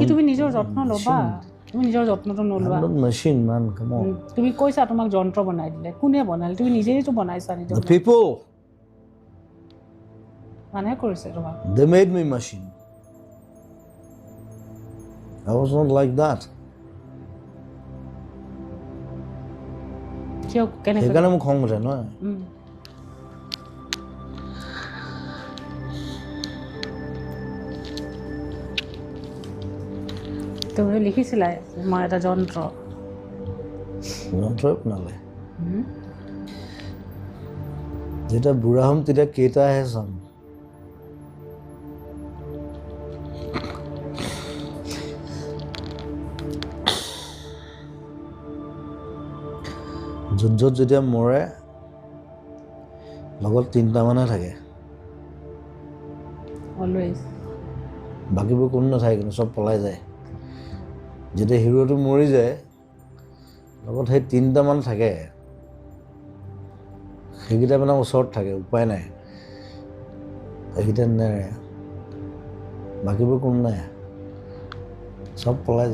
কি তুমি নিজৰ যত্ন ল'বা? তুমি নিজৰ যত্নটো নলোৱা মেচিন মান তুমি কৈছা তোমাক যন্ত্ৰ বনাই দিলে। কোনে বনালে? তুমি নিজেইতো বনাইছা নিজৰ পিপল মানুহে কৰিছে তোমাক। They made me machine not like that কিয় কেনেকৈ? সেইকাৰণে মোক খং উঠে নহয়? তুমি লিখিছিলা মই এটা যন্ত্ৰ যন্ত্ৰই বনালে যেতিয়া বুঢ়া হ'ম তেতিয়া কেইটাহে চাম যুদ্ধত যেতিয়া মৰে লগত তিনিটামানহে থাকে। বাকীবোৰ কোনো নাথাকে কিন্তু চব পলাই যায়। যেতিয়া হিৰোটো মৰি যায়, লগত সেই তিনিটামান থাকে। সেইকেইটা মানে ওচৰত থাকে, উপায় নাই। সেইকেইটা নেৰে বাকীবোৰ কোনো নাই। চব পলাই